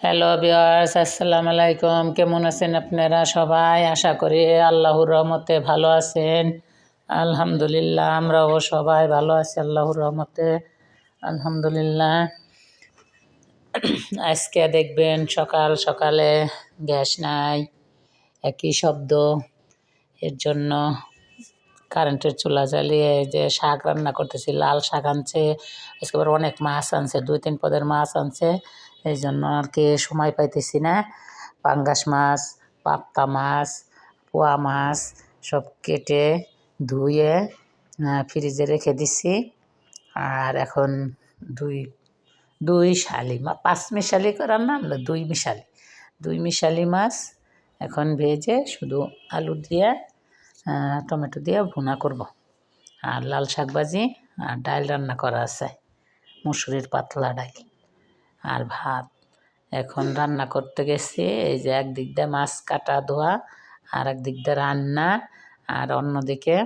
Hello বিয়ার্স আসসালামু আলাইকুম। কেমন আছেন আপনারা সবাই? আশা করি আল্লাহর রহমতে ভালো আছেন। আলহামদুলিল্লাহ, আমরাও সবাই ভালো আছি আল্লাহর রহমতে। আলহামদুলিল্লাহ। আজকে দেখবেন সকাল সকালে গ্যাস নাই, একই শব্দ। এর জন্য কারেন্টের চুলা জ্বালিয়ে যে শাক রান্না করতেছি, লাল শাক আনছে। আজকে অনেক মাছ আনছে দুই তিন পদের মাছ আনছে। এই জন্য আর কি সময় পাইতেছি না। পাঙ্গাস মাছ, পাপ্তা মাছ, পোয়া মাছ সব কেটে ধুয়ে ফ্রিজে রেখে দিছি। আর এখন দুই দুই শালি মা, পাঁচ মিশালি রান্না হলো দুই মিশালি। দুই মিশালি মাছ এখন ভেজে শুধু আলু দিয়ে টমেটো দিয়ে ভুনা করব। আর লাল শাক ভাজি আর ডাল রান্না করা আছে, মুসুরির পাতলা ডাল আর ভাত। এখন রান্না করতে গেছি, এই যে একদিক দিয়ে মাছ কাটা ধোয়া, আর একদিক দিয়ে রান্না, আর অন্যদিকে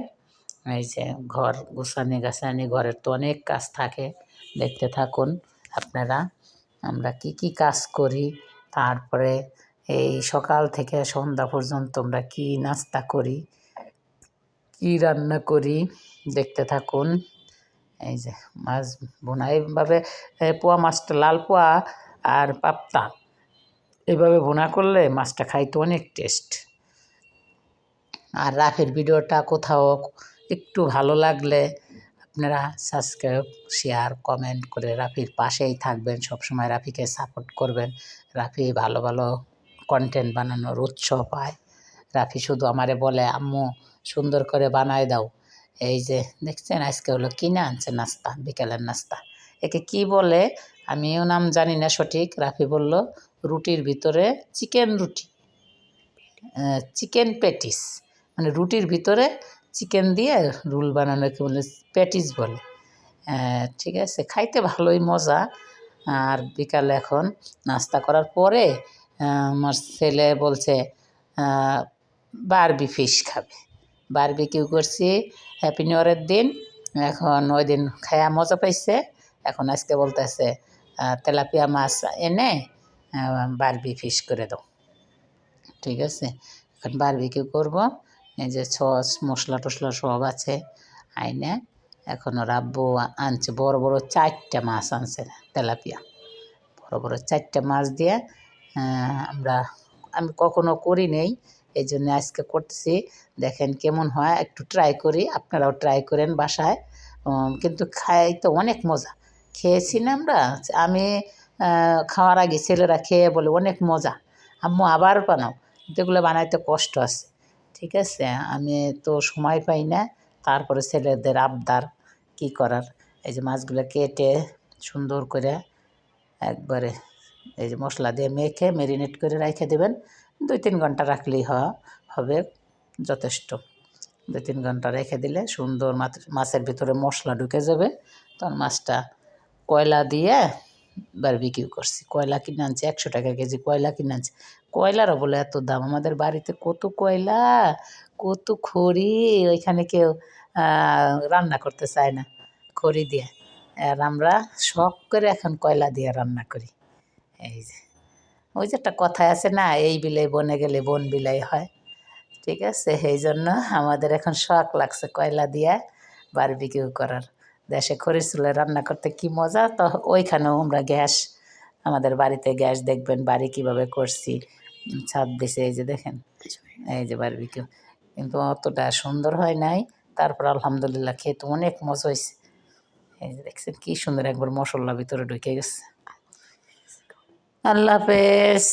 এই যে ঘর গুছানি গাছানি, ঘরের তো অনেক কাজ থাকে। দেখতে থাকুন আপনারা, আমরা কি কি কাজ করি, তারপরে এই সকাল থেকে সন্ধ্যা পর্যন্ত আমরা কি নাস্তা করি, কি রান্না করি, দেখতে থাকুন। এই যে মাছ বোনা এইভাবে পোয়া মাছটা, লাল পোয়া আর পাপ্তা। এইভাবে বোনা করলে মাছটা খাইতে অনেক টেস্ট। আর রাফের ভিডিওটা কোথাও একটু ভালো লাগলে আপনারা সাবস্ক্রাইব, শেয়ার, কমেন্ট করে রাফির পাশেই থাকবেন। সবসময় রাফিকে সাপোর্ট করবেন। রাফি ভালো ভালো কন্টেন্ট বানানোর উৎস পায়। রাফি শুধু আমারে বলে, আম্মু, সুন্দর করে বানায় দাও। এই যে দেখছেন, আজকে হলো কিনে আনছে নাস্তা, বিকেলের নাস্তা। একে কি বলে আমিও নাম জানি না সঠিক, রাফি বলল, রুটির ভিতরে চিকেন রুটি। চিকেন প্যাটিস মানে রুটির ভিতরে চিকেন দিয়ে রুল বানানোকে বলে প্যাটিস বলে। ঠিক আছে, খাইতে ভালোই মজা। আর বিকালে এখন নাস্তা করার পরে আমার ছেলে বলছে বারবি ফিশ খাবে। বারবি কিউ করছি। হ্যাপি নিউ ইয়ারের দিন। এখন ওই দিন খায়া মজা পাইছে। এখন আজকে বলতেছে তেলাপিয়া মাছ এনে বারবি ফিশ করে দাও। ঠিক আছে? এখন বারবি কিউ করব। এই যে সস মশলা টশলা সব আছে আইনে। এখন ওর আব্বু আনছে বড় বড় চারটা মাছ আনছে তেলাপিয়া। বড় বড় চারটা মাছ দিয়ে আমরা, আমি কখনো করি নেই। এই জন্য আজকে করতেছি। দেখেন কেমন হয়, একটু ট্রাই করি, আপনারাও ট্রাই করেন বাসায়। কিন্তু খাই তো অনেক মজা। খেয়েছি না আমরা, আমি খাওয়ার আগে ছেলেরা খেয়ে বলে অনেক মজা। আম্মু আবার বানাও এগুলো বানাইতে কষ্ট আছে। ঠিক আছে, আমি তো সময় পাই না, তারপরে ছেলেদের আবদার, কি করার? এই যে মাছগুলো কেটে সুন্দর করে একবারে এই যে মশলা দিয়ে মেখে ম্যারিনেট করে রেখে দেবেন। দুই তিন ঘণ্টা রাখলেই হবে যথেষ্ট। দুই তিন ঘণ্টা রেখে দিলে সুন্দর মাছের ভিতরে মশলা ঢুকে যাবে। তখন মাছটা কয়লা দিয়ে বারবিকিউ করছি। কয়লা কিনে আনছি, একশো টাকা কেজি কয়লা কিনে আনছি। কয়লারও বলে এত দাম? আমাদের বাড়িতে কত কয়লা, কত খড়ি, ওইখানে কেউ রান্না করতে চায় না খড়ি দিয়ে। আর আমরা শখ করে এখন কয়লা দিয়ে রান্না করি। এই যে। ওই যে একটা কথায় আছে না, এই বিলাই বনে গেলে বন বিলাই হয়। ঠিক আছে? সেই জন্য আমাদের এখন শখ লাগছে কয়লা দিয়ে বারবিকিউ করার। দেশে খড়ির চুলে রান্না করতে কি মজা? তো ওইখানেও আমরা গ্যাস, আমাদের বাড়িতে গ্যাস দেখবেন বাড়ি কীভাবে করছি। ছাদ বেছে এই যে দেখেন, এই যে বারবিকিউ কিন্তু অতটা সুন্দর হয় নাই। তারপর আলহামদুলিল্লাহ খেতে অনেক মজা হয়েছে এই যে দেখছেন কী সুন্দর একবার মশলা ভিতরে ঢুকে গেছে। আল্লাহ হাফেজ